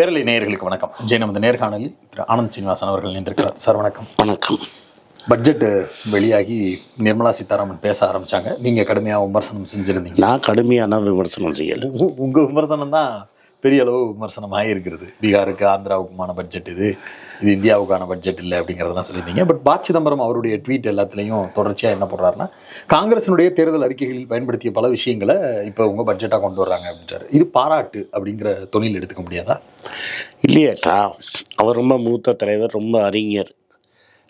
பேரலை நேயர்களுக்கு வணக்கம். ஜெய் நமது நேர்காணலில் திரு ஆனந்த் சீனிவாசன் அவர்கள் நின்றிருக்கிறார் சார் வணக்கம். வணக்கம். பட்ஜெட் வெளியாகி நிர்மலா சீதாராமன் பேச ஆரம்பிச்சாங்க. நீங்க கடுமையா விமர்சனம் செஞ்சிருந்தீங்க. நான் கடுமையான விமர்சனம் செய்யலை. உ- உங்க விமர்சனம் தான் பெரிய அளவு விமர்சனமாக இருக்கிறது பீகாருக்கு ஆந்திராவுக்குமான பட்ஜெட் இது. இது இந்தியாவுக்கான பட்ஜெட் இல்லை அப்படிங்கிறதெல்லாம் சொல்லியிருந்தீங்க. பட் பா சிதம்பரம் அவருடைய ட்வீட் எல்லாத்துலேயும் தொடர்ச்சியாக என்ன போடுறாருன்னா காங்கிரசினுடைய தேர்தல் அறிக்கைகளில் பயன்படுத்திய பல விஷயங்களை இப்போ உங்கள் பட்ஜெட்டாக கொண்டு வர்றாங்க அப்படின்றாரு. இது பாராட்டு அப்படிங்கிற தொழில் எடுத்துக்க முடியாதா? இல்லையேட்டா அவர் ரொம்ப மூத்த தலைவர் ரொம்ப அறிஞர்.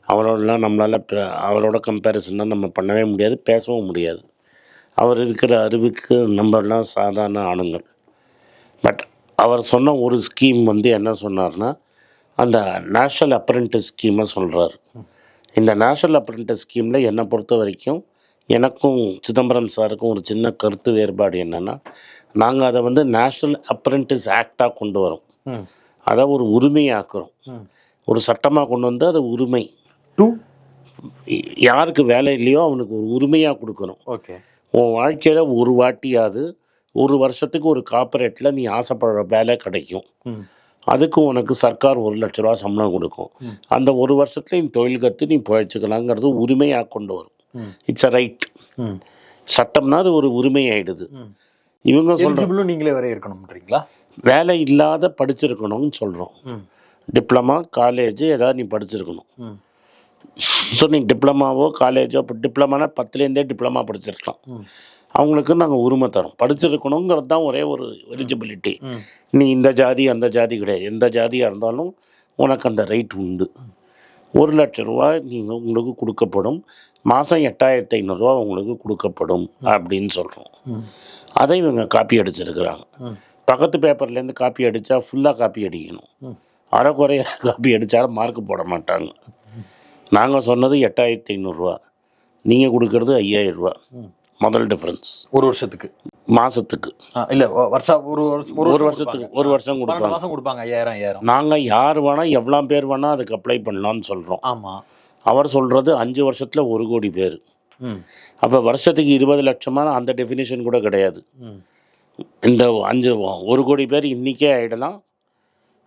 அவரோடலாம் நம்மளால் அவரோட கம்பேரிசன்லாம் நம்ம பண்ணவே முடியாது பேசவும் முடியாது. அவர் இருக்கிற அறிவுக்கு நம்மலாம் சாதாரண ஆணுங்கள் பட் அவர் சொன்ன ஒரு ஸ்கீம் வந்து என்ன சொன்னார்னா அந்த நேஷ்னல் அப்ரெண்டிஸ் ஸ்கீமை சொல்கிறார் இந்த நேஷ்னல் அப்ரெண்டிஸ் ஸ்கீமில் என்னை பொறுத்த வரைக்கும் எனக்கும் சிதம்பரம் சாருக்கும் ஒரு சின்ன கருத்து வேறுபாடு என்னென்னா நாங்கள் அதை வந்து நேஷ்னல் அப்ரெண்டிஸ் ஆக்டாக கொண்டு வரோம். அதை ஒரு உரிமையாக்குறோம். ஒரு சட்டமாக கொண்டு வந்து அது உரிமை. டூ யாருக்கு வேலை இல்லையோ அவனுக்கு ஒரு உரிமையாக கொடுக்கணும். ஓகே. உன் வாழ்க்கையில் ஒரு வாட்டியாவது ஒரு வருஷத்துக்கு ஒரு கார்ப்பரேட்டில் நீ ஆசைப்படுற வேலை கிடைக்கும். ம் அதுக்கு உனக்கு சர்க்கார் ஒரு லட்ச ரூபா சம்பளம் கொடுக்கும். அந்த ஒரு வருஷத்துல நீ தொழில் கற்று நீ பிழைச்சிக்கலாங்கிறது உரிமையாக கொண்டு வரும். இட்ஸ் அ ரைட் சட்டம்னா அது ஒரு உரிமை ஆயிடுது இவங்க சொல்ற எலிஜிபிளும் நீங்களே வரை இருக்கணும்ன்றீங்களா? வேலை இல்லாத படிச்சிருக்கணும்னு சொல்கிறோம் டிப்ளமா காலேஜ் ஏதாவது நீ படிச்சிருக்கணும். ஸோ நீ டிப்ளமாவோ காலேஜோ இப்போ டிப்ளமானா பத்துலேருந்தே டிப்ளமா படிச்சிருக்கலாம். அவங்களுக்கு நாங்கள் உரிமை தரோம். படிச்சிருக்கணுங்கிறது தான் ஒரே ஒரு எலிஜிபிலிட்டி நீ இந்த ஜாதி அந்த ஜாதி கிடையாது. எந்த ஜாதியாக இருந்தாலும் உனக்கு அந்த ரைட் உண்டு. ஒரு லட்ச ரூபா நீங்கள் உங்களுக்கு கொடுக்கப்படும். மாதம் எட்டாயிரத்தி ஐநூறுரூவா உங்களுக்கு கொடுக்கப்படும் அப்படின்னு சொல்கிறோம் அதை இவங்க காப்பி அடிச்சிருக்கிறாங்க. பக்கத்து பேப்பர்லேருந்து காப்பி அடித்தா ஃபுல்லாக காப்பி அடிக்கணும். ம். அரைக்குறைய காப்பி அடித்தா மார்க் போட மாட்டாங்க. நாங்கள் சொன்னது எட்டாயிரத்தி ஐநூறுரூவா நீங்கள் கொடுக்கறது ஐயாயிரம் ரூபா ம். முதல் டிஃப்ரென்ஸ் ஒரு வருஷத்துக்கு. மாதத்துக்கு ஆ, இல்ல வருஷம் ஒரு வருஷம் ஒரு வருஷத்துக்கு ஒரு வருஷம் கொடுப்பாங்க. மாசம் கொடுப்பாங்க ஐயாயிரம் ஐயாயிரம். நாங்கள் யார் வேணால் எவ்வளோ பேர் வேணால் அதுக்கு அப்ளை பண்ணலாம்னு சொல்கிறோம் ஆமா. அவர் சொல்கிறது அஞ்சு வருஷத்தில் ஒரு கோடி பேர். அப்போ வருஷத்துக்கு இருபது லட்சமான அந்த டெஃபினேஷன் கூட கிடையாது. இந்த அஞ்சு ஒரு கோடி பேர் இன்றைக்கே ஆகிடலாம்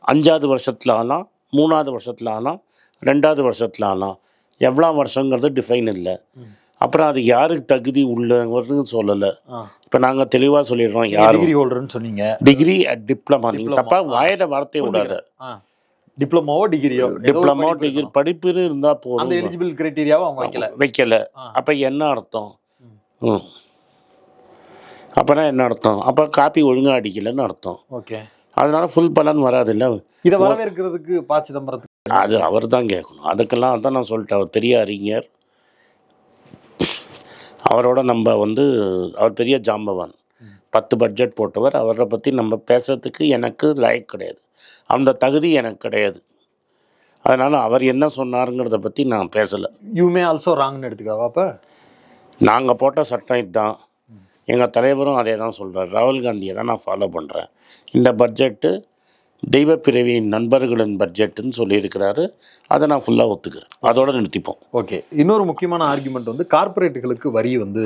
அஞ்சாவது வருஷத்தில் ஆகலாம் மூணாவது வருஷத்தில் ஆகலாம் ரெண்டாவது வருஷத்தில் ஆகலாம். எவ்வளோ வருஷங்கிறது டிஃபைன் இல்லை. அப்புறம் அது யாருக்கு தகுதி உள்ளவர்னு சொல்லலை. இப்போ நாங்கள் தெளிவாக சொல்லிடுறோம் நீங்க யாரும். டிகிரி ஹோல்டர்னு சொன்னீங்க. டிகிரி டிப்ளமா நீங்கள். தப்பாக வாயில வார்த்தையை விடாத. டிப்ளமோவோ டிகிரியோ டிப்ளமோ டிகிரி படிப்பு இருந்தால் அந்த போதும். எலிஜிபிள் கிரைட்டீரியாவை அவங்க வைக்கல. வைக்கல. அப்போ என்ன அர்த்தம்? ம். அப்போனா என்ன அர்த்தம்? அப்போ காப்பி ஒழுங்காக அடிக்கலைன்னு அர்த்தம். ஓகே. அதனால ஃபுல் பலன் வராதுல்ல. இதை வரவேற்கிறதுக்கு ப சிதம்பரத்துக்கு அது அவர் தான் கேட்கணும். அதுக்கெல்லாம் அதான் நான் சொல்லிட்டேன். அவர் பெரிய அறிஞர். அவரோட நம்ம வந்து அவர் பெரிய ஜாம்பவான். பத்து பட்ஜெட் போட்டவர். அவரை பற்றி நம்ம பேசுறதுக்கு எனக்கு லாயக் கிடையாது. அந்த தகுதி எனக்கு கிடையாது. அதனால் அவர் என்ன சொன்னாருங்கிறத பற்றி நான் பேசலை. யூ மே ஆல்சோ ராங்னு எடுத்துக்காவா அப்ப. நாங்கள் போட்ட சட்டம் இதுதான். எங்கள் தலைவரும் அதே தான் சொல்கிறார் ராகுல் காந்தியை தான் நான் ஃபாலோ பண்ணுறேன் இந்த பட்ஜெட்டு தெய்வப்பிறவியின் நண்பர்களின் பட்ஜெட்டுன்னு சொல்லியிருக்கிறாரு. அதை நான் ஃபுல்லாக ஒத்துக்கிறேன். அதோட நிறுத்திப்போம். ஓகே இன்னொரு முக்கியமான ஆர்குமெண்ட் வந்து கார்ப்பரேட்டுகளுக்கு வரி வந்து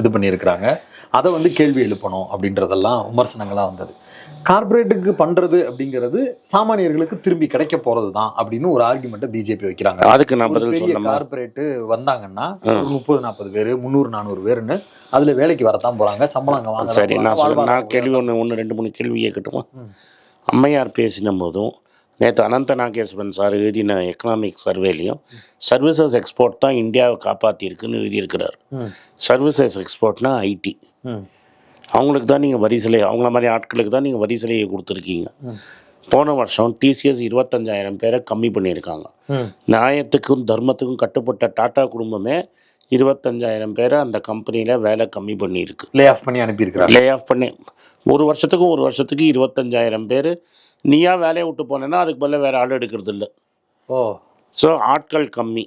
இது பண்ணியிருக்கிறாங்க. அதை வந்து கேள்வி எழுப்பணும் அப்படின்றதெல்லாம் விமர்சனங்களா வந்தது. கார்ப்பரேட்டுக்கு பண்றது அப்படிங்கிறது சாமானியர்களுக்கு திரும்பி கிடைக்க போறது தான் அப்படின்னு ஒரு ஆர்குமெண்ட்டை பிஜேபி வைக்கிறாங்க. அதுக்கு நான் பதில் கார்ப்பரேட் வந்தாங்கன்னா முப்பது நாற்பது பேர் முந்நூறு நானூறு பேருன்னு அதுல வேலைக்கு வரத்தான் போறாங்க. சம்பளம் சரி நான் நான் கேள்வி ஒன்று ஒன்று ரெண்டு மூணு கேள்வி கேட்கட்டுமா. அம்மையார் பேசின போதும் நேற்று அனந்த நாகேஸ்வரன் சார் எழுதின எக்கனாமிக் சர்வேலையும் சர்வீசஸ் எக்ஸ்போர்ட் தான் இந்தியாவை காப்பாற்றிருக்குன்னு எழுதியிருக்கிறார். சர்வீசஸ் எக்ஸ்போர்ட்னா ஐடி அவங்களுக்கு தான் நீங்கள் வரி சிலை அவங்கள மாதிரி ஆட்களுக்கு தான் நீங்கள் வரி சிலையை கொடுத்துருக்கீங்க. போன வருஷம் டிசிஎஸ் இருபத்தஞ்சாயிரம் பேரை கம்மி பண்ணியிருக்காங்க. நியாயத்துக்கும் தர்மத்துக்கும் கட்டுப்பட்ட டாடா குடும்பமே இருபத்தஞ்சாயிரம் பேரை அந்த கம்பெனியில் வேலை கம்மி பண்ணியிருக்கு. லே ஆஃப் பண்ணி அனுப்பியிருக்கிறாங்க. லே ஆஃப் பண்ணி ஒரு வருஷத்துக்கும் ஒரு வருஷத்துக்கு இருபத்தஞ்சாயிரம் பேர். நீயா வேலையை விட்டு போனேன்னா அதுக்கு பதிலா வேறு ஆள் எடுக்கிறது இல்லை. ஓ. ஸோ ஆட்கள் கம்மி.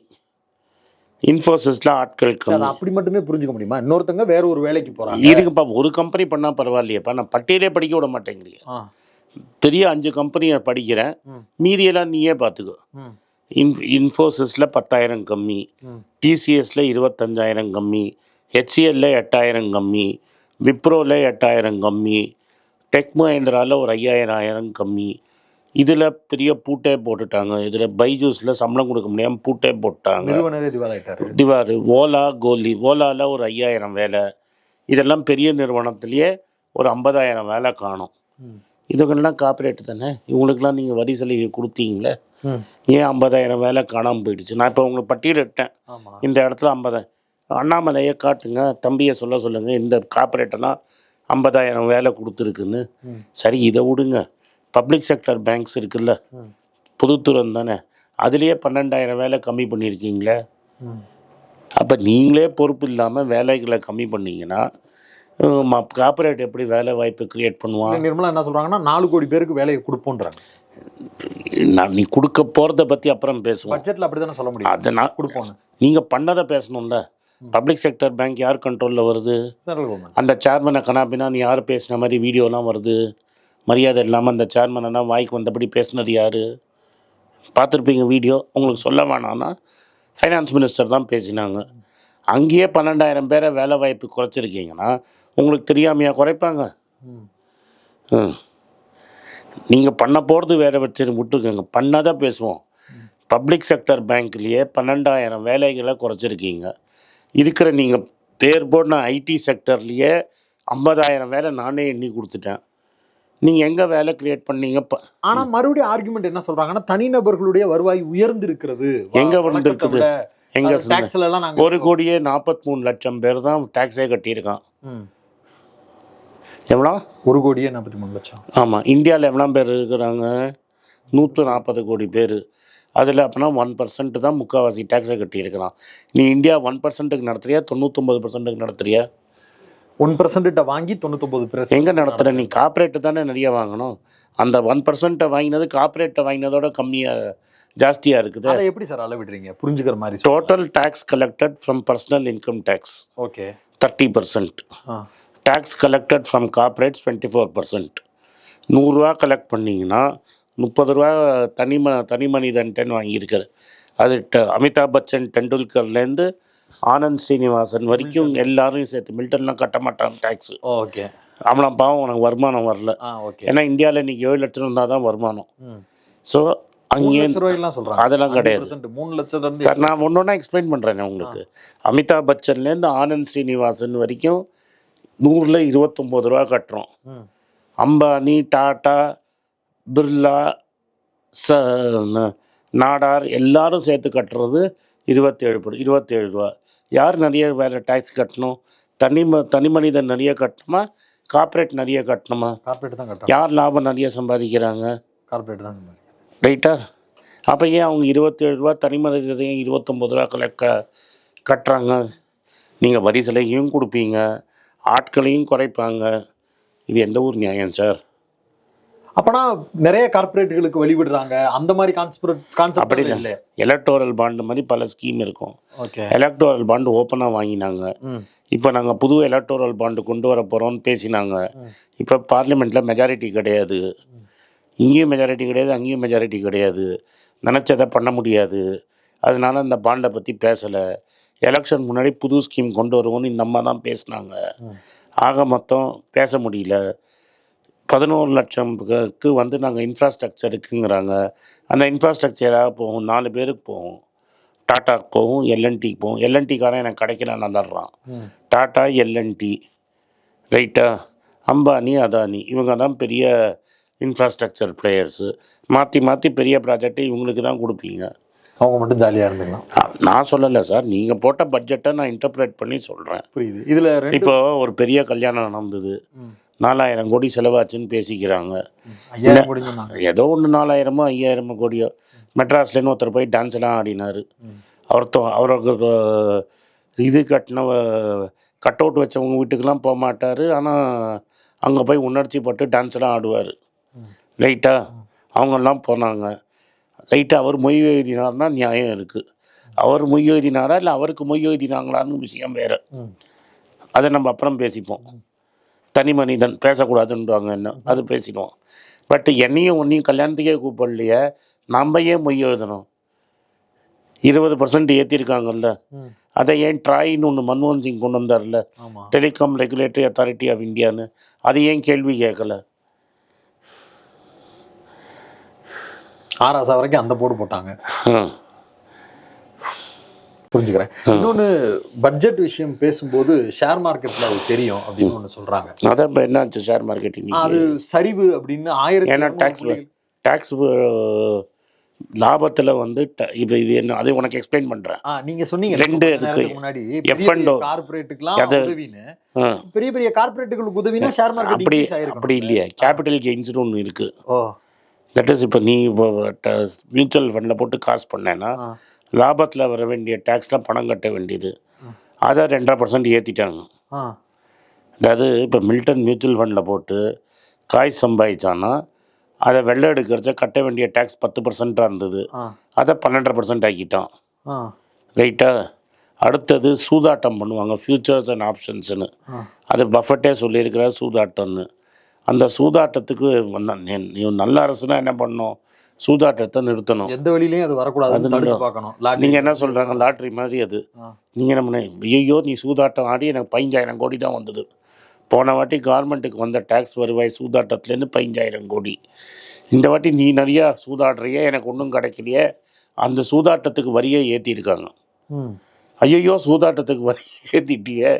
இன்ஃபோசிஸில் ஆட்கள் கம்மி. அப்படி மட்டுமே புரிஞ்சுக்க முடியுமா? இன்னொருத்தங்க வேற ஒரு வேலைக்கு போறாங்க. இருக்குப்பா ஒரு கம்பெனி பண்ணால் பரவாயில்லையேப்பா. நான் பட்டியலே படிக்க விட மாட்டேங்கிறீங்க பெரிய அஞ்சு கம்பெனியை படிக்கிறேன். மீதியெல்லாம் நீயே பார்த்துக்கோ இன் இன்ஃபோசிஸில் பத்தாயிரம் கம்மி. டிசிஎஸில் இருபத்தஞ்சாயிரம் கம்மி. ஹெச்சிஎல்ல எட்டாயிரம் கம்மி. விப்ரோவில் எட்டாயிரம் கம்மி டெக் மஹேந்திராவில் ஒரு ஐயாயிரம் ஆயிரம் கம்மி. இதில் பெரிய பூட்டே போட்டுட்டாங்க. இதில் பைஜூஸில் சம்பளம் கொடுக்க முடியாமல் பூட்டே போட்டாங்க. திவாரு ஓலா கோலி ஓலாவில் ஒரு ஐயாயிரம் வேலை. இதெல்லாம் பெரிய நிறுவனத்திலேயே ஒரு ஐம்பதாயிரம் வேலை காணும். இதுக்கெல்லாம் காப்பரேட் தானே? இவங்களுக்கெல்லாம் நீங்கள் வரி சலுகை கொடுத்தீங்களே. ஏன் ஐம்பதாயிரம் வேலை காணாமல் போயிடுச்சு? நான் இப்போ உங்களுக்கு பட்டியலிட்டேன். ஆமா. இந்த இடத்துல ஐம்பதாயிரம் அண்ணாமலையை காட்டுங்க தம்பியை சொல்ல சொல்லுங்கள் இந்த கார்ப்பரேட்டெல்லாம் ஐம்பதாயிரம் வேலை கொடுத்துருக்குன்னு. சரி இதை விடுங்க. பப்ளிக் செக்டர் பேங்க்ஸ் இருக்குல்ல. பொதுத்துறம் தானே அதுலேயே பன்னெண்டாயிரம் வேலை கம்மி பண்ணியிருக்கீங்களே. அப்போ நீங்களே பொறுப்பு இல்லாமல் வேலைகளை கம்மி பண்ணீங்கன்னா கார்ப்பரேட் எப்படி வேலை வாய்ப்பு கிரியேட் பண்ணுவான் இல்ல, நிர்மலா என்ன சொல்றாங்கன்னா நாலு கோடி பேருக்கு வேலையை கொடுப்போன்றாங்க. நான் நீ கொடுக்க போகிறத பற்றி அப்புறம் பேசுவோம். பட்ஜெட்ல அப்படிதானே சொல்ல முடியும். அதை நான் கொடுப்போம்னு நீங்கள் பண்ணதை பேசணும்ல. பப்ளிக் செக்டர் பேங்க் யார் கண்ட்ரோலில் வருது? அந்த சேர்மனை கனாபினான்னு யார்? பேசின மாதிரி வீடியோலாம் வருது. மரியாதை இல்லாமல் அந்த சேர்மனெல்லாம் வாய்க்கு வந்தபடி பேசினது யார்? பார்த்துருப்பீங்க வீடியோ உங்களுக்கு சொல்ல வேணாம்னா ஃபைனான்ஸ் மினிஸ்டர் தான் பேசினாங்க. அங்கேயே பன்னெண்டாயிரம் பேரை வேலை வாய்ப்பு குறைச்சிருக்கீங்கன்னா உங்களுக்கு தெரியாமையா குறைப்பாங்க? ம். நீங்கள் பண்ண போகிறது வேற வச்சு விட்டுருக்கங்க பண்ணாதான் பேசுவோம். பப்ளிக் செக்டர் பேங்க்லேயே பன்னெண்டாயிரம் வேலைகளை குறைச்சிருக்கீங்க. இருக்கிற நீங்கள் பேர் போன ஐடி செக்டர்லேயே ஐம்பதாயிரம் வேலை நானே எண்ணி கொடுத்துட்டேன். நீங்கள் எங்கே வேலை கிரியேட் பண்ணீங்க? ஆனா மறுபடியும் ஆர்குமெண்ட் என்ன சொல்றாங்கன்னா தனிநபர்களுடைய வருவாய் உயர்ந்து இருக்குது எங்க விழுந்திருக்குது? எங்கே டாக்ஸ்ல எல்லாம் நாங்க ஒரு கோடியே நாற்பத்தி மூணு லட்சம் பேர் தான் டேக்ஸே கட்டியிருக்கான். எவ்வளோ? ஒரு கோடியே நாற்பத்தி மூணு லட்சம். ஆமாம் இந்தியாவில் எவ்வளோ பேர் இருக்கிறாங்க? நூற்று நாற்பது கோடி பேர். அதில் அப்போனா ஒன் பர்சன்ட் தான் முக்கால்வாசி டேக்ஸை கட்டியிருக்கிறான். நீ இந்தியா ஒன் பர்சன்ட்டுக்கு நடத்துறியா? தொண்ணூத்தொம்பது பர்சன்ட்டுக்கு நடத்துறியா? ஒன் பர்சன்ட் வாங்கி தொண்ணூத்தொன்பது எங்கே நடத்துகிற நீ கார்ப்பரேட்டு தானே நிறைய வாங்கணும். அந்த ஒன் பர்சன்ட்டை வாங்கினது கார்ப்பரேட்டை வாங்கினதோட கம்மியாக ஜாஸ்தியாக இருக்குது. அதை எப்படி சார் அளவிடுறீங்க? புரிஞ்சுக்கிற மாதிரி total tax collected from personal income tax okay. Thirty percent tax collected from corporates twenty four percent நூறுரூவா கலெக்ட் பண்ணிங்கன்னா முப்பது ரூபா தனி ம தனி மனிதன்ட்டேன்னு வாங்கியிருக்காரு அது அமிதாப் பச்சன் டெண்டுல்கர்லேருந்து ஆனந்த் ஸ்ரீனிவாசன் வரைக்கும் எல்லாரும் சேர்த்து. மில்டன்லாம் கட்ட மாட்டாங்க டேக்ஸு ஓகே. அவனை பாவம் உனக்கு வருமானம் வரல. ஏன்னா இந்தியாவில் இன்னைக்கு ஏழு லட்சம் இருந்தால் தான் வருமானம். ஸோ அங்கேயே அதெல்லாம் கிடையாது. 5% மூணு இருந்து சார் நான் ஒன்று ஒன்றா எக்ஸ்பிளைன் பண்ணுறேன் உங்களுக்கு. அமிதாப் பச்சன்லேருந்து ஆனந்த் ஸ்ரீனிவாசன் வரைக்கும் நூறில் இருபத்தொம்போது ரூபா கட்டுறோம். அம்பானி டாடா பிர்லா ச நாடார் எல்லாரும் சேர்த்து கட்டுறது இருபத்தேழு இருபத்தேழு ரூபா. யார் நிறைய வேறு டேக்ஸ் கட்டணும்? தனி ம தனி மனிதன் நிறைய கட்டணுமா? கார்ப்பரேட் நிறைய கட்டணுமா? கார்பரேட் தான் கட்டுறாங்க யார் லாபம் நிறைய சம்பாதிக்கிறாங்க? கார்பரேட் தான். ரைட்டா அப்போ ஏன் அவங்க இருபத்தேழு ரூபா தனி மனிதத்தையும் இருபத்தொம்பது ரூபா கல க கட்டுறாங்க? நீங்கள் வரி சலுகையும் கொடுப்பீங்க ஆட்களையும் குறைப்பாங்க. இது எந்த ஊர் நியாயம் சார் அப்பனா நிறைய கார்பரேட்டுகளுக்கு வழிவிடுறாங்க. அந்த மாதிரி கான்செப்ட் கான்செப்ட் அப்படி இல்ல. எலக்டோரல் பாண்டு மாதிரி பல ஸ்கீம் இருக்கும். ஓகே எலக்டோரல் பாண்டு ஓப்பனாக வாங்கினாங்க. இப்போ நாங்கள் புது எலக்டோரல் பாண்டு கொண்டு வர போகிறோம்னு பேசினாங்க. இப்போ பார்லிமெண்ட்டில் மெஜாரிட்டி கிடையாது. இங்கேயும் மெஜாரிட்டி கிடையாது அங்கேயும் மெஜாரிட்டி கிடையாது. நினச்சதை பண்ண முடியாது. அதனால அந்த பாண்டை பற்றி பேசலை. எலெக்ஷன் முன்னாடி புது ஸ்கீம் கொண்டு வருவோம்னு இந்த அம்மா தான் பேசினாங்க. ஆக மொத்தம் பேச முடியல. பதினோரு லட்சம்க்கு வந்து நாங்கள் இன்ஃப்ராஸ்ட்ரக்சர் இருக்குங்கிறாங்க. அந்த இன்ஃப்ராஸ்ட்ரக்சராக போகும். நாலு பேருக்கு போகும். டாட்டாக்கு போகும் எல்என்டிக்கு போகும். எல்என்டிக்காரன் எனக்கு கிடைக்கல நல்லாடுறான். டாட்டா எல்என்டி ரைட்டா? அம்பானி அதானி. இவங்க தான் பெரிய இன்ஃப்ராஸ்ட்ரக்சர் பிளேயர்ஸு மாற்றி மாற்றி பெரிய ப்ராஜெக்டை இவங்களுக்கு தான் கொடுப்பீங்க. அவங்க மட்டும் ஜாலியா இருந்துக்கலாம். நான் சொல்லலை சார். நீங்கள் போட்ட பட்ஜெட்டை நான் இன்டர்பிரேட் பண்ணி சொல்கிறேன் புரியுது. இதுல இப்போ ஒரு பெரிய கல்யாணம் நடந்தது. நாலாயிரம் கோடி செலவாச்சுன்னு பேசிக்கிறாங்க. ஏதோ ஒன்று நாலாயிரமோ ஐயாயிரமோ கோடியோ. மெட்ராஸ்லேருந்து ஒருத்தர் போய் டான்ஸ் எல்லாம் ஆடினார். அவர் தொ- அவருக்கு இது கட்டின கட் அவுட் வச்சவங்க வீட்டுக்கெல்லாம் போக மாட்டார். ஆனால் அங்கே போய் உணர்ச்சி பட்டு டான்ஸ் எல்லாம் ஆடுவார். ம். ரைட்டா? அவங்கெல்லாம் போனாங்க. ரைட்டா அவர் மொய் எழுதினார்னா நியாயம் இருக்குது அவர் மொய் எழுதினாரா இல்லை அவருக்கு மொய் எழுதினாங்களான்னு விஷயம் வேறு. அதை நம்ம அப்புறம் பேசிப்போம். தனி மனிதன் பேசக்கூடாதுன்றாங்க என்ன? அது பேசிடுவோம். பட் என்னையும் ஒன்றையும் கல்யாணத்துக்கே கூப்பிடலையே நம்ம ஏன் மொய் எழுதணும்? இருபது பர்சன்ட் ஏற்றிருக்காங்கல்ல. அதை ஏன் ட்ராயின்னு ஒன்று மன்மோகன் சிங் கொண்டு வந்தார்ல? டெலிகாம் ரெகுலேட்டரி அத்தாரிட்டி ஆஃப் இந்தியான்னு அது ஏன் கேள்வி கேட்கல? ஆராசா வரைக்கும் அந்த போடு போட்டாங்க. புரிஞ்சுக்கிறேன். இன்னொன்னு பட்ஜெட் விஷயம் பேசும்போது ஷேர் மார்க்கெட்ல அது தெரியும் அப்படின்னு ஒண்ணு சொல்றாங்க. அதான் இப்போ என்னாச்சு ஷேர் மார்க்கெட்டிங் அது சரிவு அப்படின்னு ஆயிரத்தி ஏன்னா புள்ளிகள். டேக்ஸ் லாபத்தில் வந்து இப்போ இது என்ன அதை உனக்கு எக்ஸ்பிளைன் பண்ணுறேன் ஆ, நீங்க சொன்னீங்க. ரெண்டு இருக்கு. முன்னாடி F&O. கார்பரேட்டுக்குலாம் அது- உதவின்னு பெரிய பெரிய கார்பரேட்டுகளுக்கு உதவினா ஷேர் மார்க்கெட் அப்படி அப்படி இல்லையா. கேபிட்டல் கெயின்ஸ்னு ஒன்று இருக்குது தட் இஸ் இப்போ நீ மியூச்சுவல் ஃபண்டில் போட்டு காசு பண்ணேன்னா. லாபத்தில் வர வேண்டிய டேக்ஸில் பணம் கட்ட வேண்டியது. அதை ரெண்டரை பர்சன்ட் ஏற்றிட்டாங்க ஆ. அதாவது இப்போ மில்டன் மியூச்சுவல் ஃபண்டில் போட்டு காய் சம்பாதிச்சான்னா அதை வெள்ளை எடுக்கிறச்ச கட்ட வேண்டிய டேக்ஸ் பத்து பர்சன்ட்டாக இருந்தது. அதை பன்னெண்டரை பர்சன்ட் ஆக்கிட்டான். ஆ. ரைட்டா அடுத்தது சூதாட்டம் பண்ணுவாங்க ஃபியூச்சர்ஸ் அண்ட் ஆப்ஷன்ஸ்னு. அது பஃபட்டே சொல்லியிருக்கிறார் சூதாட்டம்னு. அந்த சூதாட்டத்துக்கு நல்ல அரசுனா என்ன பண்ணணும் சூதாட்டத்தை நிறுத்தணும். எந்த வழியிலயும் அது வரக்கூடாதுன்னு அது பார்க்கணும். நீங்கள் என்ன சொல்கிறாங்க லாட்ரி மாதிரி அது. நீங்கள் பண்ண ஐயோ நீ சூதாட்டம் ஆடி எனக்கு பதினஞ்சாயிரம் கோடி தான் வந்தது. போன வாட்டி கவர்மெண்ட்டுக்கு வந்த டேக்ஸ் வருவாய் சூதாட்டத்துலேருந்து பதினஞ்சாயிரம் கோடி. இந்த வாட்டி நீ நிறையா சூதாடுறியே எனக்கு ஒன்றும் கிடைக்கலையே. அந்த சூதாட்டத்துக்கு வரியை ஏற்றிருக்காங்க. ஐயோ சூதாட்டத்துக்கு வரி ஏற்றிட்டியே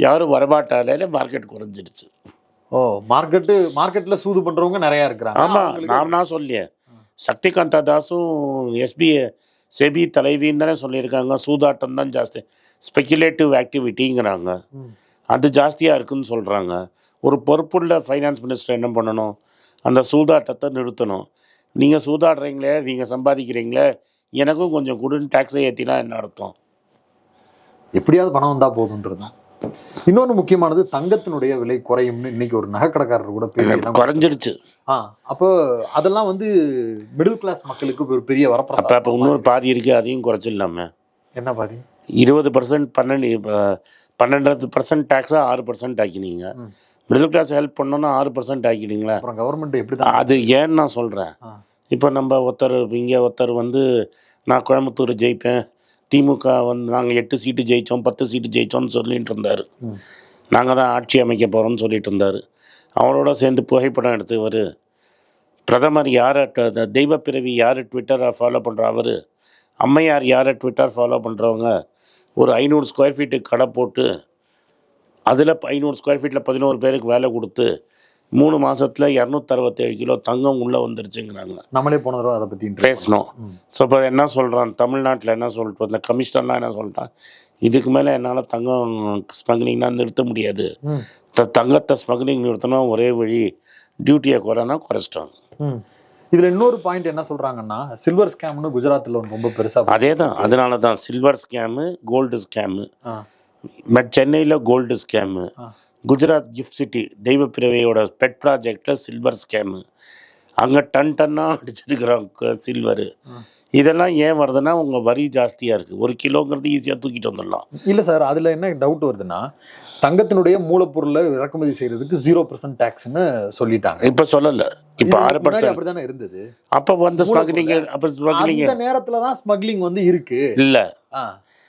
யாரும் வரமாட்டாலே மார்க்கெட் குறைஞ்சிடுச்சு ஓ மார்க்கெட்டு மார்க்கெட்ல சூது பண்றவங்க நிறைய இருக்கிறாங்க. ஆமாம் நான் நான் சொல்லியேன் சக்திகாந்தா தாஸும் எஸ்பி செபி தலைவின்னு தானே சொல்லியிருக்காங்க. சூதாட்டம் தான் ஜாஸ்தி. ஸ்பெக்குலேட்டிவ் ஆக்டிவிட்டிங்கிறாங்க. அது ஜாஸ்தியாக இருக்குன்னு சொல்கிறாங்க ஒரு பொறுப்புள்ள ஃபைனான்ஸ் மினிஸ்டர் என்ன பண்ணணும்? அந்த சூதாட்டத்தை நிறுத்தணும். நீங்கள் சூதாடுறீங்களே நீங்கள் சம்பாதிக்கிறீங்களே எனக்கும் கொஞ்சம் கொடுன்னு டேக்ஸை ஏற்றினா என்ன அர்த்தம்? எப்படியாவது பணம் வந்தா போதுன்றதுதான். இன்னொன்னு முக்கியமானது தங்கத்தினுடைய விலை குறையும்னு இன்னைக்கு ஒரு நகைக்கடைக்காரர் கூட பேட்டி குறைஞ்சிடுச்சு. ஆ அப்போ அதெல்லாம் வந்து மிடில் கிளாஸ் மக்களுக்கு ஒரு பெரிய வரப்பிரசாதம். அப்போ இன்னொரு பாதி இருக்குது அதையும் குறைச்சிடலாமே. என்ன பாதி? இருபது பர்சன்ட் பன்னெண்டு இப்போ பன்னெண்டு பர்சன்ட் டேக்ஸாக ஆறு பர்சன்ட் ஆக்கினீங்க. மிடில் கிளாஸ் ஹெல்ப் பண்ணோன்னா ஆறு பர்சன்ட் ஆக்கிட்டீங்களா அப்புறம் கவர்மெண்ட் எப்படிதான் அது ஏன்னு நான் சொல்கிறேன். இப்போ நம்ம ஒருத்தர் இங்கே ஒருத்தர் வந்து நான் கோயம்புத்தூர் ஜெயிப்பேன். திமுக வந்து நாங்கள் எட்டு சீட்டு ஜெயித்தோம் பத்து சீட்டு ஜெயித்தோம்னு சொல்லிட்டு இருந்தார். நாங்கள் தான் ஆட்சி அமைக்க போகிறோம்னு சொல்லிட்டு இருந்தார் அவரோட சேர்ந்து புகைப்படம் எடுத்தவர் பிரதமர் யாரை தெய்வ பிறவி யார் ட்விட்டரை ஃபாலோ பண்ணுற அவர் அம்மையார் யாரை ட்விட்டர் ஃபாலோ பண்ணுறவங்க ஒரு ஐநூறு ஸ்கொயர் ஃபீட்டு கடை போட்டு அதில் ஐநூறு ஸ்கொயர் ஃபீட்டில் பதினோரு பேருக்கு வேலை கொடுத்து மூணு மாசத்துல இரநூத்தறுபத்தேழு கிலோ தங்கம் உள்ளே வந்துருச்சுங்கிறாங்க. நம்மளே போன தடவை அதை பத்தி பேசணும். ஸோ இப்போ என்ன சொல்கிறான் தமிழ்நாட்டில் என்ன சொல்லிட்டு இந்த கமிஷனர்லாம் என்ன சொல்லிட்டான் இதுக்கு மேலே என்னால் தங்கம் ஸ்மக்லிங்லாம் நிறுத்த முடியாது. தங்கத்தை ஸ்மக்லிங் நிறுத்தணும் ஒரே வழி டியூட்டியை குறைனா குறைச்சிட்டாங்க. இதுல இன்னொரு பாயிண்ட் என்ன சொல்றாங்கன்னா சில்வர் ஸ்கேம்னு குஜராத்ல ஒன்று ரொம்ப பெருசா அதே தான் அதனால தான் சில்வர் ஸ்கேமு கோல்டு ஸ்கேமு. சென்னையில் gold scam. Gujarat GIFT City தெய்வ பிறவையோட பெட் ப்ராஜெக்டில் சில்வர் ஸ்கேமு அங்கே டன் டன்னாக அடிச்சிருக்கிறாங்க சில்வரு. இதெல்லாம் ஏன் வருதுன்னா உங்கள் வரி ஜாஸ்தியாக இருக்குது ஒரு கிலோங்கிறது ஈஸியாக தூக்கிட்டு வந்துடலாம். இல்ல சார் அதுல என்ன டவுட் வருதுன்னா தங்கத்தினுடைய மூலப்பொருளை இறக்குமதி செய்யறதுக்கு ஜீரோ பர்சன்ட் டேக்ஸ்னு சொல்லிட்டாங்க. இப்போ சொல்லலை. இப்போ ஆறு பர்சன்ட் அப்படிதானே இருந்தது? அப்போ வந்து ஸ்மக்லிங் அப்போ ஸ்மக்லிங் நேரத்துல தான் ஸ்மக்லிங் வந்து இருக்கு. இல்லை. ஆ.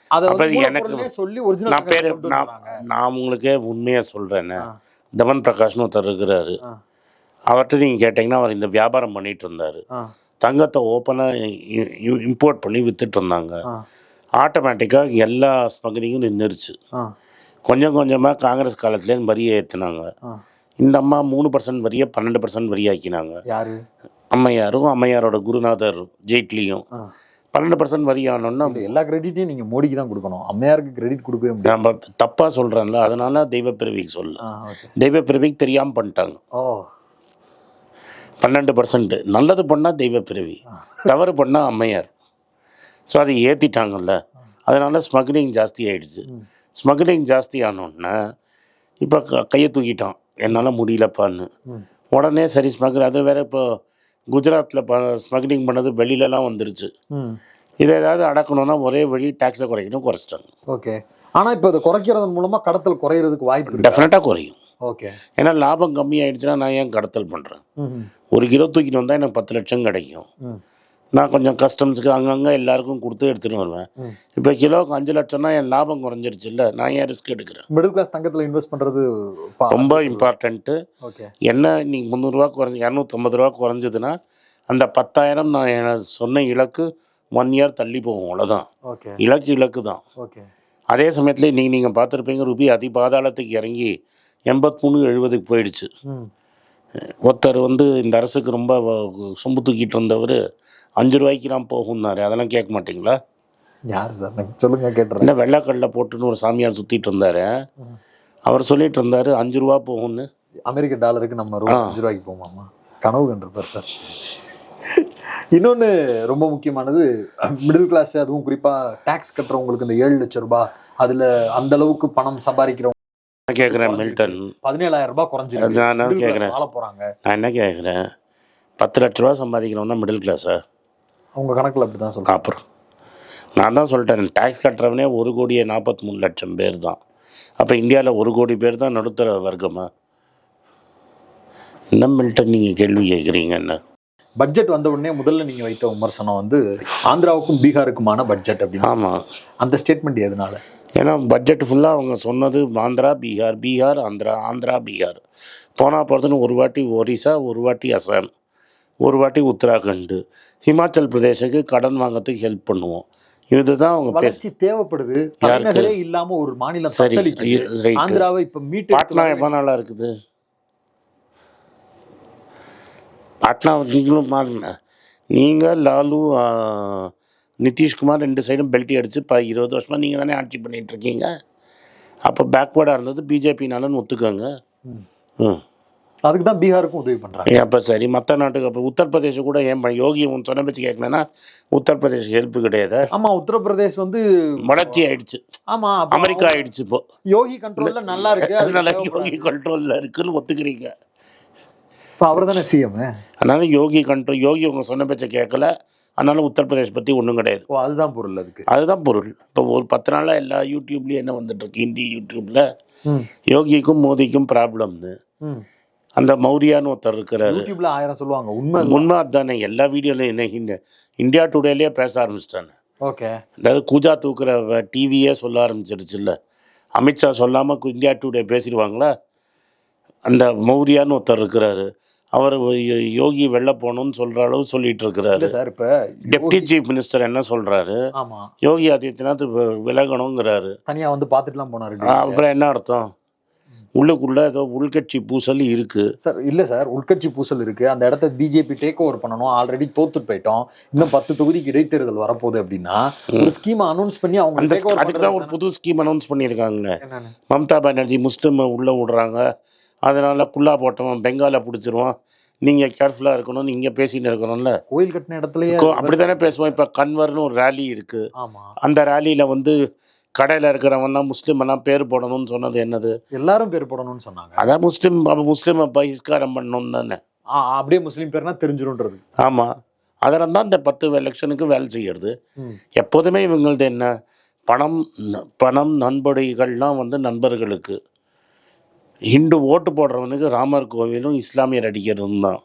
அத எனக்கு- சொல்லி நான் பேர் நான் நான் உங்களுக்கே உண்மையாக சொல்கிறேன்னே. தமன் பிரகாஷ்னு ஒருத்தர் இருக்கிறாரு. அவர்கிட்ட நீங்கள் கேட்டிங்கன்னா அவர் இந்த வியாபாரம் பண்ணிட்டு இருந்தார். தங்கத்தை ஓப்பனாக இம்போர்ட் பண்ணி வித்துட்டு இருந்தாங்க. ஆட்டோமேட்டிக்காக எல்லா ஸ்மக்லிங்கும் நின்றுச்சு கொஞ்சம் கொஞ்சமாக காங்கிரஸ் காலத்துலேருந்து வரியை ஏற்றினாங்க. இந்த அம்மா மூணு பர்சன்ட் வரியை பன்னெண்டு பர்சன்ட் வரி ஆக்கினாங்க. யாரு? அம்மையாரும் அம்மையாரோட குருநாதர் ஜெய்ட்லியும். பன்னெண்டு பர்சன்ட் வரி இல்ல, எல்லா கிரெடிட்டையும் நீங்க மோடிக்கு தான் கொடுக்கணும். அம்மையாருக்கு கிரெடிட் கொடுக்கவே முடியாது. நம்ம தப்பாக சொல்கிறேன்ல அதனால தெய்வ பிறவிக்கு சொல்ல ஆ, okay. தெய்வ பிறவிக்கு தெரியாமல் பண்ணிட்டாங்க. ஓ. பன்னெண்டு பர்சன்ட் நல்லது பண்ணால் தெய்வ பிறவி தவறு பண்ணால் அம்மையார். ஸோ அதை ஏற்றிட்டாங்கல்ல அதனால ஸ்மக்லிங் ஜாஸ்தி ஆயிடுச்சு. ம். ஸ்மக்லிங் ஜாஸ்தி ஆனோடனே இப்போ கையை தூக்கிட்டான். என்னால் முடியலப்பான்னு. உடனே சரி ஸ்மக்லிங் அது வேற இப்போ குஜராத்தில் ப ஸ்மக்லிங் பண்ணது வெளியிலலாம் வந்துருச்சு. இதை ஏதாவது அடக்கணும்னா ஒரே வழி டேக்ஸை குறைக்கணும் குறைச்சிட்டாங்க ஓகே. ஆனா இப்போ இதை குறைக்கிறதன் மூலமா கடத்தல் குறையறதுக்கு வாய்ப்பு டெஃபினட்டாக குறையும். ஓகே. ஏன்னா லாபம் கம்மியாயிடுச்சுன்னா நான் ஏன் கடத்தல் பண்ணுறேன் ஒரு கிலோ தூக்கிட்டு வந்தால் எனக்கு பத்து லட்சம் கிடைக்கும். நான் கொஞ்சம் கஸ்டம்ஸுக்கு அங்கங்கே எல்லாருக்கும் கொடுத்து எடுத்துகிட்டு வருவேன். இப்போ கிலோவுக்கு அஞ்சு லட்சம்னா என் லாபம் குறைஞ்சிருச்சு இல்லை நான் ஏன் ரிஸ்க் எடுக்கிறேன்? மிடில் கிளாஸ் தங்கத்துல இன்வெஸ்ட் பண்றது பா- ரொம்ப இம்பார்ட்டண்ட்டு ஓகே என்ன நீங்கள் முந்நூறுரூவா குறைஞ்சி இரநூத்தம்பது ரூபா குறைஞ்சதுன்னா அந்த பத்தாயிரம் நான் சொன்ன இலக்கு ஒன் இயர் தள்ளி போகும் அவ்வளோதான் ஓகே இலக்கு இலக்கு தான் ஓகே அதே சமயத்தில் நீங்கள் நீங்கள் பார்த்துருப்பீங்க ரூபி அதி பாதாளத்துக்கு இறங்கி எண்பத்மூணு எழுபதுக்கு போயிடுச்சு. ஒருத்தர் வந்து இந்த அரசுக்கு ரொம்ப சொம்பு தூக்கிட்டு இருந்தவர் அஞ்சு ரூபாய்க்கு நான் போகும்னாரு. அதெல்லாம் கேட்க மாட்டீங்களா? யார் சார்? எனக்கு சொல்லுங்க கேட்டுறேன். என்ன வெள்ளைக்கல்ல போட்டுன்னு ஒரு சாமியார் சுற்றிட்டு இருந்தாரு. அவர் சொல்லிட்டு இருந்தாரு அஞ்சு ரூபா போகும்னு. அமெரிக்க டாலருக்கு நம்ம ரூபா. அஞ்சு ரூபாய்க்கு போமாமா கனவு கண்டிருப்பார் சார். இன்னொன்னு ரொம்ப முக்கியமானது மிடில் கிளாஸ் அதுவும் குறிப்பா டாக்ஸ் கட்டுறவங்களுக்கு இந்த ஏழு லட்சம் ரூபாய் அதுல அந்த அளவுக்கு பணம் சம்பாதிக்கிறவங்க கேட்குறேன் மில்டன். பதினேழாயிரம் ரூபாய் குறைஞ்சிருக்கு. நான் கேட்குறேன் நான் என்ன கேட்குறேன் பத்து லட்ச ரூபா சம்பாதிக்கிறவனா மிடில் கிளாஸா அவங்க கணக்குல அப்படிதான் சொல்றாங்க. அப்புறம் நான் தான் சொல்லிட்டேன் டேக்ஸ் கட்டுறவனே ஒரு கோடியே நாற்பத்தி மூணு லட்சம் பேர் தான். அப்போ இந்தியாவில் ஒரு கோடி பேர் தான் நடுத்தர வர்க்கமா? என்ன மில்டன் நீங்கள் கேள்வி கேட்குறீங்க என்ன? பட்ஜெட் வந்த உடனே முதல்ல நீங்க வைத்த விமர்சனம் வந்து ஆந்திராவுக்கும் பீகாருக்குமான பட்ஜெட் அப்படின்னு ஆமாம் அந்த ஸ்டேட்மெண்ட் எதனால? ஏன்னா பட்ஜெட் ஃபுல்லாக அவங்க சொன்னது ஆந்திரா பீகார் பீகார் ஆந்திரா ஆந்திரா பீகார். போனால் போகிறதுன்னு ஒரு வாட்டி ஒரிசா ஒரு வாட்டி அசாம் ஒரு வாட்டி உத்தராகண்ட். ஹிமாச்சல் பிரதேஷுக்கு கடன் வாங்குறதுக்கு ஹெல்ப் பண்ணுவோம். இதுதான் அவங்க வளர்ச்சி தேவைப்படுது. தலைநகரே இல்லாம ஒரு மாநிலம் சரி ஆந்திராவை இப்ப மீட்டு பாட்னா எவ்வளோ நாளாக இருக்குது? பாட்னா நீங்களும் மாறுங்க. நீங்கள் லாலு நிதிஷ்குமார் ரெண்டு சைடும் பெல்ட்டி அடித்து இப்போ இருபது வருஷமாக நீங்கள் தானே ஆட்சி பண்ணிட்டு இருக்கீங்க. அப்போ பேக்வேர்டாக இருந்தது பிஜேபினாலும் ஒத்துக்கோங்க. ம். அதுக்கு தான் பீகாருக்கும் உதவி பண்றாங்க. அப்போ சரி மற்ற நாட்டுக்கு அப்போ உத்தரப்பிரதேஷ் கூட ஏன் யோகி உன் சொன்ன பேச்சு கேட்கலன்னா உத்தரப்பிரதேஷ் ஹெல்ப் கிடையாது. ஆமா உத்தரப்பிரதேஷ் வந்து வளர்ச்சி ஆயிடுச்சு. ஆமா அப்ப அமெரிக்கா ஆயிடுச்சு இப்போ. யோகி கண்ட்ரோல்ல நல்லா இருக்கு அதனால யோகி கண்ட்ரோலில் இருக்குன்னு ஒத்துக்கிறீங்க. அவர் தானே சிஎம் அதனால யோகி கண்ட்ரோல் யோகி உங்க சொன்ன பேச்சை கேட்கல அதனால உத்தரப்பிரதேஷ் பற்றி ஒன்றும் கிடையாது. ஓ அதுதான் பொருள் அதுக்கு. அதுதான் பொருள். இப்போ ஒரு பத்து நாளாக எல்லா யூடியூப்லேயும் என்ன வந்துட்டு இருக்கு ஹிந்தி யூடியூப்ல யோகிக்கும் மோதிக்கும் ப்ராப்ளம்னு. அந்த மௌரியான்னு ஒருத்தர் இருக்கிறாரு. யூடியூப்ல ஆயிரம் சொல்லுவாங்க. உண்மை உண்மை அதுதானே எல்லா வீடியோலையும் என்ன இந்தியா டுடேலேயே பேச ஆரம்பிச்சிட்டானே ஓகே. அதாவது கூஜா தூக்குற டிவியே சொல்ல ஆரம்பிச்சிருச்சுல்ல. அமித்ஷா சொல்லாமல் இந்தியா டுடே பேசிடுவாங்களா? அந்த மௌரியான்னு ஒருத்தர் இருக்கிறாரு. அவர் யோகி வெளில போகணும்னு சொல்கிற அளவு சொல்லிட்டு இருக்கிறாரு. சார் இப்ப டெப்டி சீஃப் மினிஸ்டர் என்ன சொல்றாரு? ஆமா. யோகி ஆதித்யநாத் விலகணுங்கிறாரு. தனியா வந்து பாத்துட்டுலாம் போனாரு. அப்புறம் என்ன அர்த்தம்? உள்ளுக்குள்ள ஏதோ உள்கட்சி பூசல் இருக்கு. சார் இல்ல சார் உள்கட்சி பூசல் இருக்கு. அந்த இடத்த பிஜேபி டேக் ஓவர் பண்ணணும். ஆல்ரெடி தோத்துட்டு போயிட்டோம். இன்னும் பத்து தொகுதிக்கு இடைத்தேர்தல் வரப்போகுது அப்படின்னா ஒரு ஸ்கீம் அனௌன்ஸ் பண்ணி அவங்க அந்த அதுக்கு தான் ஒரு புது ஸ்கீம் அனௌன்ஸ்? என்னன்னு? மம்தா பானர்ஜி முஸ்லிம் உள்ள விடுறாங்க. அதனால குல்லா போட்டவன் பெங்காலை பிடிச்சிருவான். நீங்க கேர்ஃபுல்லா இருக்கணும் நீங்க பேசின்னு இருக்கணும்ல. கோயில் கட்டின இடத்துலயே அப்படித்தானே பேசுவோம். இப்ப கன்வர்னு ஒரு ரேலி இருக்கு. ஆமா. அந்த ரேலியில வந்து கடையில இருக்கிறவன் தான் முஸ்லீம் எல்லாம் பேர் போடணும்னு சொன்னது என்னது? எல்லாரும் பேர் போடணும்னு சொன்னாங்க. அதான் முஸ்லீம் அப்ப முஸ்லீமை பகிஷ்காரம் பண்ணணும் தானே? ஆ, அப்படியே முஸ்லீம் பேர்னா தெரிஞ்சிரும்ன்றது. ஆமாம் அதனால் தான் இந்த பத்து எலெக்ஷனுக்கு வேலை செய்யறது. எப்போதுமே இவங்களது என்ன? பணம் பணம் நண்படிகள்லாம் வந்து நண்பர்களுக்கு. ஹிந்து ஓட்டு போடுறவனுக்கு ராமர் கோவிலும் இஸ்லாமியர் அடிக்கிறதும் தான்.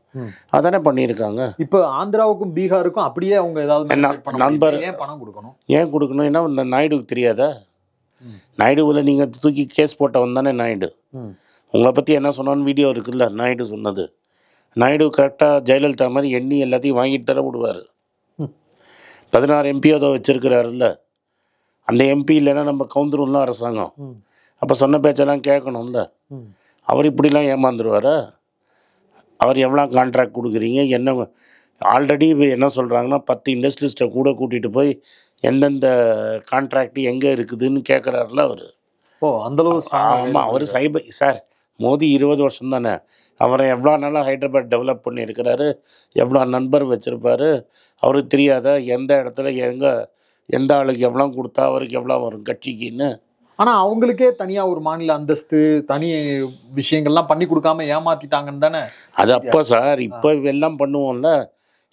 அதானே பண்ணியிருக்காங்க இப்ப ஆந்திராவுக்கும் பீகாருக்கும் அப்படியே அவங்க ஏதாவது நண்பர்-? ஏன் பணம் கொடுக்கணும் ஏன் கொடுக்கணும் ஏன்னா இந்த நாயுடுக்கு தெரியாதா. நாயுடுவில் நீங்கள் தூக்கி கேஸ் போட்டவன் தானே நாயுடு. உங்களை பற்றி என்ன சொன்னான்னு வீடியோ இருக்குல்ல நாயுடு சொன்னது நாயுடு கரெக்டாக ஜெயலலிதா மாதிரி எண்ணி எல்லாத்தையும் வாங்கிட்டு தர விடுவார். பதினாறு எம்பி ஏதோ வச்சிருக்கிறாருல்ல அந்த எம்பி இல்லைன்னா நம்ம கவுந்துரும்ல அரசாங்கம். அப்போ சொன்ன பேச்செல்லாம் கேட்கணும்ல. அவர் இப்படிலாம் ஏமாந்துருவாரா? அவர் எவ்வளோ கான்ட்ராக்ட் கொடுக்குறீங்க? என்ன ஆல்ரெடி என்ன சொல்கிறாங்கன்னா பத்து இண்டஸ்ட்ரியலிஸ்ட்டை கூட கூட்டிகிட்டு போய் எந்தெந்த கான்ட்ராக்ட் எங்கே இருக்குதுன்னு கேட்குறாருல அவர். ஓ அந்த அளவு strong ஆ ஆமாம் அவர் சைபர் சார் மோடி இருபது வருஷம் தானே. அவரை எவ்வளோ நாளாக ஹைதராபாத் டெவலப் பண்ணியிருக்கிறாரு? எவ்வளோ நண்பர் வச்சுருப்பாரு? அவருக்கு தெரியாத? எந்த இடத்துல எங்கே எந்த ஆளுக்கு எவ்வளோ கொடுத்தா அவருக்கு எவ்வளோ வரும் கட்சிக்குன்னு? ஆனா அவங்களுக்கே தனியா ஒரு மாநில அந்தஸ்து தனி விஷயங்கள்லாம் பண்ணி கொடுக்காம ஏமாத்திட்டாங்கன்னு தானே? அது அப்போ சார் இப்போ எல்லாம் பண்ணுவோம்ல.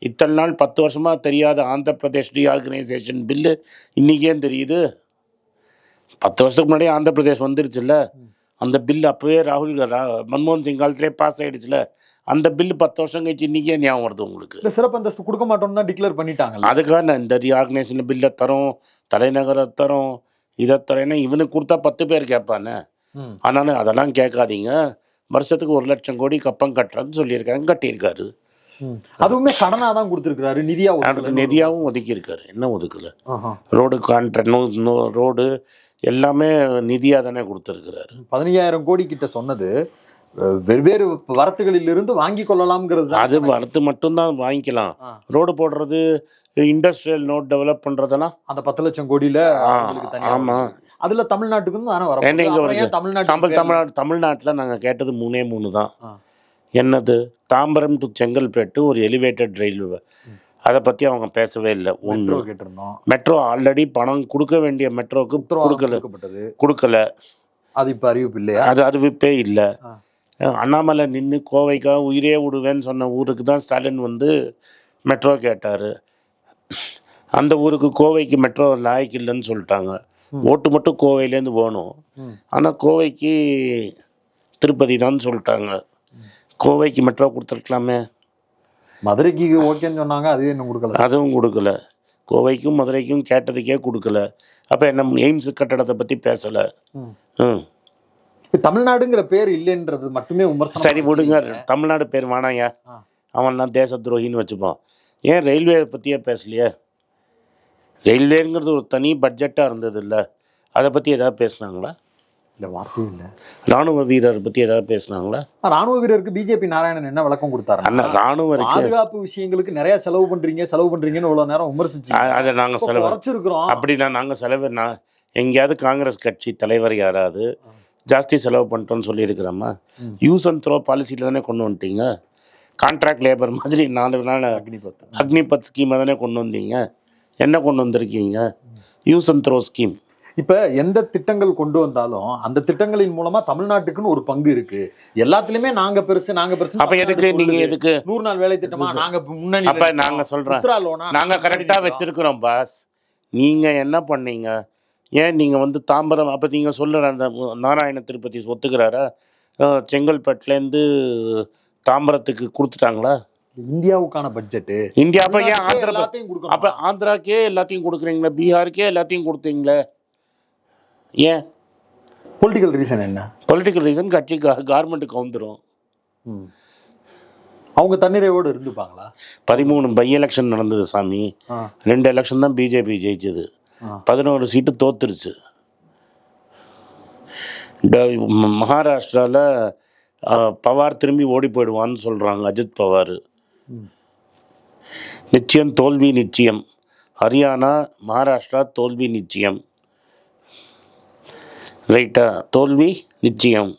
இத்தனை நாள் பத்து வருஷமா தெரியாத ஆந்திர பிரதேஷ் ரீஆர்கனைசேஷன் பில்லு இன்னைக்கே தெரியுது. பத்து வருஷத்துக்கு முன்னாடியே ஆந்திர பிரதேஷ் வந்துருச்சுல்ல. அந்த பில் அப்பவே ராகுல் மன்மோகன் சிங் காலத்திலே பாஸ் ஆயிடுச்சுல அந்த பில்லு பத்து வருஷம் கழிச்சு இன்னைக்கே ஞாபகம் வருது உங்களுக்கு. இல்ல சிறப்பு அந்தஸ்து கொடுக்க மாட்டோம்னு தான் டிக்ளேர் பண்ணிட்டாங்கல்ல. அதுக்காக இந்த ரீஆர்கனைசேஷன் பில்லை தரோம் தலைநகரை தரோம் இதை தரேன்னா இவனுக்கு கொடுத்தா பத்து பேர் கேட்பானே. ஆனாலும் அதெல்லாம் கேட்காதீங்க வருஷத்துக்கு ஒரு லட்சம் கோடி கப்பம் கட்டுறேன்னு சொல்லியிருக்காங்க கட்டியிருக்காரு. அதுவுமே கடனா தான் கொடுத்துருக்காரு நிதியா நிதியாவும் ஒதுக்கியிருக்காரு என்ன ஒதுக்கல. ரோடு கான்ட்ராக்ட் ரோடு எல்லாமே நிதியாக தானே கொடுத்துருக்குறாரு பதினையாயிரம் கோடி கிட்ட சொன்னது வெவ்வேறு வரத்துகளில் இருந்து வாங்கி கொள்ளலாம்ங்கிறது அது வரத்து மட்டும்தான் வாங்கிக்கலாம். ரோடு போடுறது இண்டஸ்ட்ரியல் நோட் டெவலப் பண்றதெல்லாம் அந்த பத்து லட்சம் கோடியில ஆமா. அதுல தமிழ்நாட்டுக்கு தானே வர என்ன இங்க வருது? தமிழ்நாட்டு தமிழ் தமிழ்நாடு தமிழ்நாட்டில் நாங்கள் கேட்டது மூணே மூணு தான். என்னது? தாம்பரம் டு செங்கல்பேட்டு ஒரு எலிவேட்டட் ரயில்வே அதை பற்றி அவங்க பேசவே இல்லை. ஒன்று மெட்ரோ ஆல்ரெடி பணம் கொடுக்க வேண்டிய உத்தரவாதம் கொடுக்கல. கொடுக்கல. அது இப்ப அறிவிப்பு இல்லையா? அது அறிவிப்பே இல்லை. அண்ணாமலை நின்று கோவைக்காக உயிரே விடுவேன்னு சொன்ன ஊருக்கு தான் ஸ்டாலின் வந்து மெட்ரோ கேட்டார். அந்த ஊருக்கு கோவைக்கு மெட்ரோ லாய்க்கு இல்லைன்னு சொல்லிட்டாங்க. ஓட்டு மட்டும் கோவையிலேருந்து போகணும். ஆனால் கோவைக்கு திருப்பதி தான் சொல்லிட்டாங்க. கோவைக்கு மெட்ரோ கொடுத்துருக்கலாமே. மதுரைக்கு ஓகேன்னு சொன்னாங்க அதுவே இன்னும் கொடுக்கல. அதுவும் கொடுக்கல. கோவைக்கும் மதுரைக்கும் கேட்டதுக்கே கொடுக்கல. அப்போ என்ன எய்ம்ஸ் கட்டடத்தை பற்றி பேசலை. ம். தமிழ்நாடுங்கிற பேர் இல்லைன்றது மட்டுமே விமர்சனம் சரி விடுங்க. தமிழ்நாடு பேர் வேணாயா ஆ. அவன்லாம் தேச துரோகின்னு வச்சுப்பான் ஏன் ரயில்வே பற்றியே பேசலையே? ரயில்வேங்கிறது ஒரு தனி பட்ஜெட்டாக இருந்தது இல்லை அதை பற்றி ஏதாவது பேசுனாங்களா? இல்ல வார்த்தையே இல்ல. ராணுவ வீரர் பற்றி ஏதாவது பேசுனாங்களா? ராணுவ வீரருக்கு பிஜேபி நாராயணன் என்ன விளக்கம் கொடுத்தாரு? அண்ணா ராணுவ பாதுகாப்பு விஷயங்களுக்கு நிறைய செலவு பண்றீங்க செலவு பண்றீங்கன்னு இவ்வளவு நேரம் விமர்சிச்சு. அதை நாங்கள் செலவு குறைச்சிருக்கிறோம். அப்படின்னா நாங்கள் செலவு நான் எங்கேயாவது காங்கிரஸ் கட்சி தலைவர் யாராவது ஜாஸ்தி செலவு பண்ணிட்டோம்னு சொல்லியிருக்கிறோமா? ம். யூஸ் அண்ட் த்ரோ பாலிசியில் தானே கொண்டு வந்துட்டீங்க? கான்ட்ராக்ட் லேபர் மாதிரி நாலு நாள் அக்னிபத் அக்னிபத் ஸ்கீமை தானே கொண்டு வந்தீங்க? என்ன கொண்டு வந்திருக்கீங்க? யூஸ் அண்ட் த்ரோ ஸ்கீம் இப்ப எந்த திட்டங்கள் கொண்டு வந்தாலும் அந்த திட்டங்களின் மூலமா தமிழ்நாட்டுக்குன்னு ஒரு பங்கு இருக்கு. எல்லாத்துலயுமே நாங்க பெருசு நாங்க பெருசு அப்போ எதுக்கு நீங்கள் எதுக்கு? நூறு நாள் வேலை திட்டமா நாங்க முன்னணி அப்ப நாங்க சொல்றோம். நாங்கள் கரெக்டாக வச்சிருக்கிறோம் பாஸ் நீங்கள் என்ன பண்ணீங்க? ஏன் நீங்கள் வந்து தாம்பரம் அப்போ நீங்கள் சொல்லுற அந்த நாராயண திருப்பதி ஒத்துக்கிறாரா? செங்கல்பட்டுலேருந்து தாம்பரத்துக்கு கொடுத்துட்டாங்களா? இந்தியாவுக்கான பட்ஜெட் இந்தியா அப்போ ஏன் ஆந்திர அப்போ ஆந்திராக்கே எல்லாத்தையும் கொடுக்குறீங்களா பீகாருக்கே எல்லாத்தையும் கொடுத்தீங்களே? ஏன்? பொலிட்டிக்கல் ரீசன் என்ன? பொலிட்டிக்கல் ரீசன் கட்சி கவர்மெண்ட்டுக்கு வந்துடும். அவங்க தன்னிறைவோடு இருந்துப்பாங்களா? பதிமூணு பை எலெக்ஷன் நடந்தது சாமி. ரெண்டு எலெக்ஷன் தான் பிஜேபி ஜெயிச்சது. பதினோரு சீட்டு தோத்துருச்சு. மகாராஷ்டிராவில் பவார் திரும்பி ஓடி போயிடுவான்னு சொல்கிறாங்க அஜித் பவார். நிச்சயம் தோல்வி நிச்சயம். ஹரியானா மகாராஷ்டிரா தோல்வி நிச்சயம். ரைட்டா தோல்வி நிச்சயம்.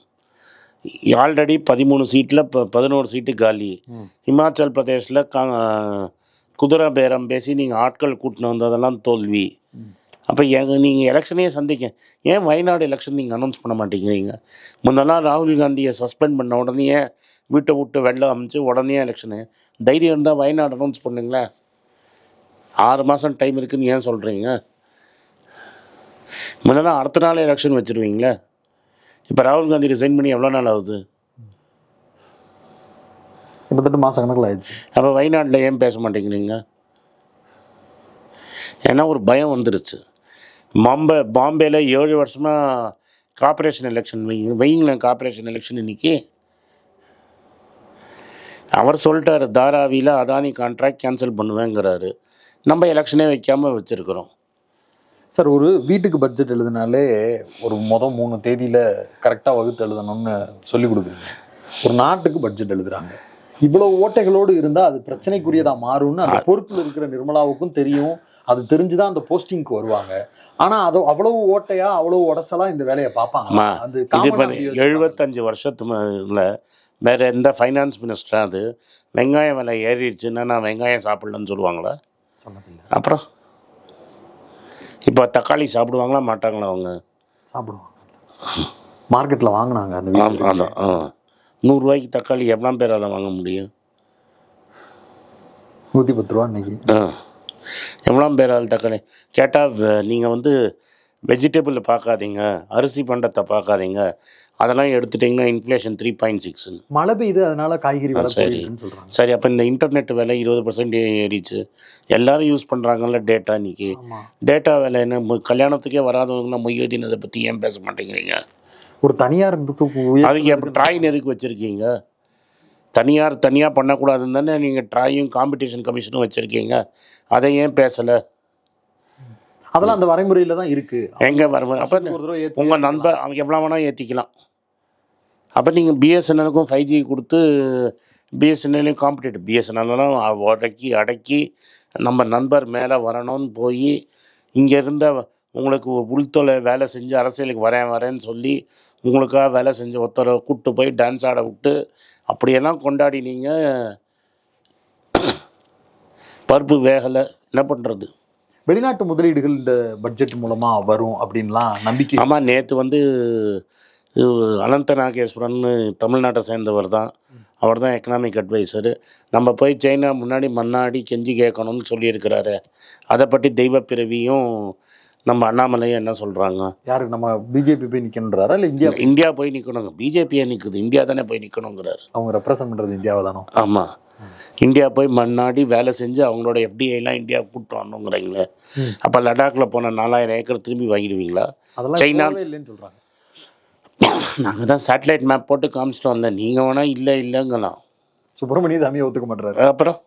ஆல்ரெடி பதிமூணு சீட்டில் இப்போ பதினோரு சீட்டு காலி. ஹிமாச்சல் பிரதேஷில் கா குதிரை பேரம் பேசி நீங்கள் ஆட்கள் கூட்டின்னு வந்ததெல்லாம் தோல்வி. அப்போ எங்க நீங்கள் எலெக்ஷனே சந்திக்க ஏன் வயநாடு எலெக்ஷன் நீங்கள் அனௌன்ஸ் பண்ண மாட்டேங்கிறீங்க? முன்னெல்லாம் ராகுல் காந்தியை சஸ்பெண்ட் பண்ண உடனே வீட்டை விட்டு வெள்ளம் அமைச்சு உடனே எலெக்ஷனு தைரியம் இருந்தால் வயநாடு அனௌன்ஸ் பண்ணுங்களேன். ஆறு மாதம் டைம் இருக்குன்னு ஏன் சொல்கிறீங்க முன்னெல்லாம் அடுத்த நாள் எலெக்ஷன் வச்சுருவீங்களே. இப்போ ராகுல் காந்தி ரிசைன் பண்ணி எவ்வளோ நாள் ஆகுது? கிட்டத்தட்ட மாச கணக்கில் ஆயிடுச்சு. அப்போ வயநாட்டில் ஏன் பேச மாட்டேங்கிறீங்க? ஏன்னா ஒரு பயம் வந்துருச்சு. பாம்பே பாம்பேல ஏழு வருஷமாக கார்ப்பரேஷன் எலெக்ஷன் வைங்க வைங்களேன் கார்ப்பரேஷன் எலெக்ஷன் இன்னைக்கு. அவர் சொல்லிட்டாரு தாராவியில் அதானி கான்ட்ராக்ட் கேன்சல் பண்ணுவேங்கிறாரு. நம்ம எலெக்ஷனே வைக்காம வச்சுருக்கிறோம். சார் ஒரு வீட்டுக்கு பட்ஜெட் எழுதினாலே ஒரு மொதல் மூணு தேதியில கரெக்டா வகுத்து எழுதணும்னு சொல்லி கொடுக்குறீங்க. ஒரு நாட்டுக்கு பட்ஜெட் எழுதுறாங்க. இவ்வளவு ஓட்டைகளோடு இருந்தா அது பிரச்சனைக்குரியதா மாறும்னு அந்த பொறுப்புல இருக்கிற நிர்மலாவுக்கும் தெரியும். அது தெரிஞ்சுதான் அந்த போஸ்டிங்க்கு வருவாங்க. ஆனா அது அவ்வளவு ஓட்டையா அவ்வளவு உடசலா இந்த வேலையை பார்ப்பாங்க. யோசிப்பாங்க. எழுபத்தஞ்சு வருஷத்துல வேற எந்த ஃபைனான்ஸ் மினிஸ்டர் அது? வெங்காயம் விலை ஏறிடுச்சுன்னா நான் வெங்காயம் சாப்பிடலன்னு சொல்லுவாங்களா. அப்புறம்? இப்போ தக்காளி சாப்பிடுவாங்களா மாட்டாங்களா அவங்க? சாப்பிடுவாங்க. மார்க்கெட்ல வாங்குனாங்க அந்த நூறுரூவாய்க்கு தக்காளி எவ்வளோ பேரால் வாங்க முடியும்? நூத்தி பத்து ரூபா இன்னைக்கு ஆ. எவ்வளோ பேரால் தக்காளி? கேட்டால் நீங்கள் வந்து வெஜிடபிள் பார்க்காதீங்க அரிசி பண்டத்தை பார்க்காதீங்க அதெல்லாம் எடுத்துட்டிங்கன்னா இன்ஃப்ளேஷன் த்ரீ பாயிண்ட் சிக்ஸ்னு. மழை பெய்யுது அதனால காய்கறி விலை சரி. சரி அப்போ இந்த இன்டர்நெட் விலை இருபது பர்சன்ட் ஏறிச்சு எல்லாரும் யூஸ் பண்ணுறாங்கல்ல டேட்டா இன்னைக்கு. டேட்டா விலை என்ன? கல்யாணத்துக்கே வராதவங்க மொய்யதீன் அதை பற்றி ஏன் பேச மாட்டேங்கிறீங்க? ஒரு தனியார் அதுக்கு ட்ராயின் எதுக்கு வச்சுருக்கீங்க? தனியார் தனியாக பண்ணக்கூடாதுன்னு தானே நீங்கள் ட்ராயும் காம்படிஷன் கமிஷனும் வச்சுருக்கீங்க. அதை ஏன் பேசலை? அதெல்லாம் அந்த வரைமுறையில தான் இருக்கு. எங்கே வர அப்போ உங்கள் நண்பர் அவங்க எவ்வளோ வேணால் ஏற்றிக்கலாம் அப்போ நீங்கள் பிஎஸ்என்எலுக்கும் ஃபைவ் ஜி கொடுத்து பிஎஸ்என்எல்லையும் காம்படிட்டிவ் பிஎஸ்என்எல்லாம் அடக்கி அடக்கி நம்ம நண்பர் மேலே வரணும்னு போய் இங்கே இருந்த உங்களுக்கு உள்தொலை வேலை செஞ்சு அரசியலுக்கு வரேன் வரேன்னு சொல்லி உங்களுக்காக வேலை செஞ்சு ஒருத்தரை கூப்பிட்டு போய் டான்ஸ் ஆட விட்டு அப்படியெல்லாம் கொண்டாடினீங்க பருப்பு வேகலை என்ன பண்ணுறது வெளிநாட்டு முதலீடுகள் இந்த பட்ஜெட் மூலமா வரும் அப்படின்லாம் நம்பிக்கை ஆமாம் நேற்று வந்து அனந்த நாகேஸ்வரன் தமிழ்நாட்டை சேர்ந்தவர் தான். அவர் தான் எக்கனாமிக் அட்வைசரு நம்ம போய் சைனா முன்னாடி மண்ணாடி கெஞ்சி கேட்கணும்னு சொல்லியிருக்கிறாரு. அதை பற்றி தெய்வ பிறவியும் நம்ம அண்ணாமலையும் என்ன சொல்கிறாங்க யாருக்கு? நம்ம பிஜேபி போய் நிக்கணுன்றாரா இல்ல இந்தியா இந்தியா போய் நிற்கணுங்க பிஜேபியே நிற்குது இந்தியா தானே போய் நிற்கணுங்கிறாரு அவங்க ரெப்ரசன்ட் பண்றது இந்தியாவை தானோ? ஆமாம் இந்தியா போய் மண்ணாடி வேலை செஞ்சு அவங்களோட எஃப்டிஐலாம் இந்தியா கூப்பிட்டு வரணுங்கிறீங்களே. அப்போ லடாக்கில் போன நாலாயிரம் ஏக்கர் திரும்பி வாங்கிடுவீங்களா? அதெல்லாம் சைனா- இல்லைன்னு சொல்றாங்க. நாங்கள் தான் சேட்டலைட் மேப் போட்டு காமிச்சிட்டு வந்தேன். நீங்கள் வேணால் இல்லை இல்லைங்கலாம் சுப்பிரமணிய சாமியை ஒத்துக்க மாட்டாரு அப்புறம்?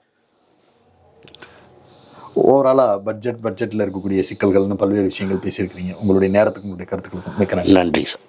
ஓவராலாக பட்ஜெட் பட்ஜெட்டில் இருக்கக்கூடிய சிக்கல்கள்னு பல்வேறு விஷயங்கள் பேசியிருக்கிறீங்க. உங்களுடைய நேரத்துக்கு உங்களுடைய கருத்துக்களுக்கும் மிக்க நன்றி. சார்